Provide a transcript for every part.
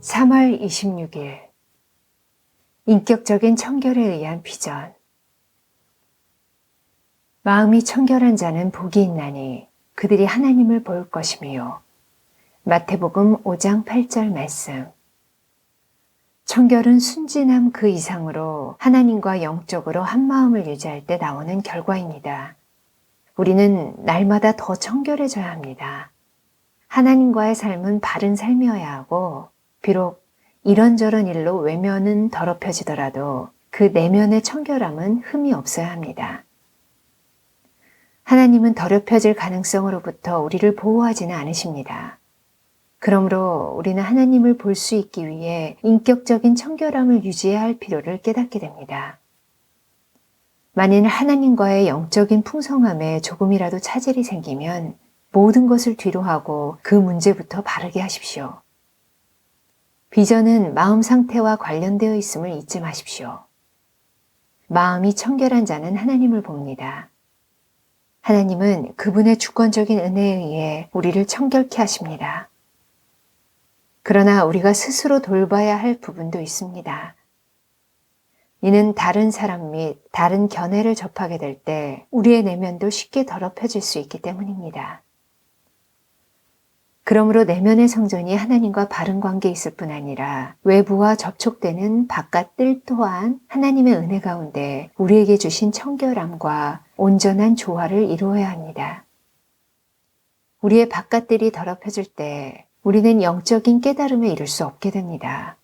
3월 26일 인격적인 청결에 의한 비전 마음이 청결한 자는 복이 있나니 그들이 하나님을 볼 것이며 마태복음 5장 8절 말씀 청결은 순진함 그 이상으로 하나님과 영적으로 한 마음을 유지할 때 나오는 결과입니다. 우리는 날마다 더 청결해져야 합니다. 하나님과의 삶은 바른 삶이어야 하고 비록 이런저런 일로 외면은 더럽혀지더라도 그 내면의 청결함은 흠이 없어야 합니다. 하나님은 더럽혀질 가능성으로부터 우리를 보호하지는 않으십니다. 그러므로 우리는 하나님을 볼 수 있기 위해 인격적인 청결함을 유지해야 할 필요를 깨닫게 됩니다. 만일 하나님과의 영적인 풍성함에 조금이라도 차질이 생기면 모든 것을 뒤로하고 그 문제부터 바르게 하십시오. 비전은 마음 상태와 관련되어 있음을 잊지 마십시오. 마음이 청결한 자는 하나님을 봅니다. 하나님은 그분의 주권적인 은혜에 의해 우리를 청결케 하십니다. 그러나 우리가 스스로 돌봐야 할 부분도 있습니다. 이는 다른 사람 및 다른 견해를 접하게 될 때 우리의 내면도 쉽게 더럽혀질 수 있기 때문입니다. 그러므로 내면의 성전이 하나님과 바른 관계에 있을 뿐 아니라 외부와 접촉되는 바깥 뜰 또한 하나님의 은혜 가운데 우리에게 주신 청결함과 온전한 조화를 이루어야 합니다. 우리의 바깥들이 더럽혀질 때 우리는 영적인 깨달음에 이를 수 없게 됩니다.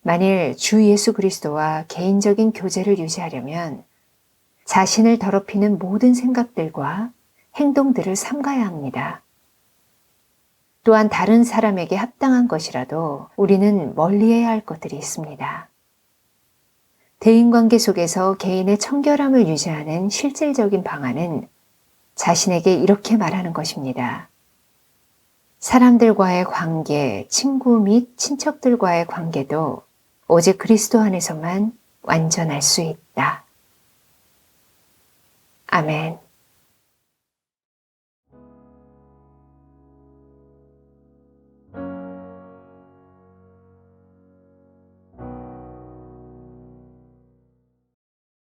만일 주 예수 그리스도와 개인적인 교제를 유지하려면 자신을 더럽히는 모든 생각들과 행동들을 삼가야 합니다. 또한 다른 사람에게 합당한 것이라도 우리는 멀리해야 할 것들이 있습니다. 대인관계 속에서 개인의 청결함을 유지하는 실질적인 방안은 자신에게 이렇게 말하는 것입니다. 사람들과의 관계, 친구 및 친척들과의 관계도 오직 그리스도 안에서만 완전할 수 있다. 아멘.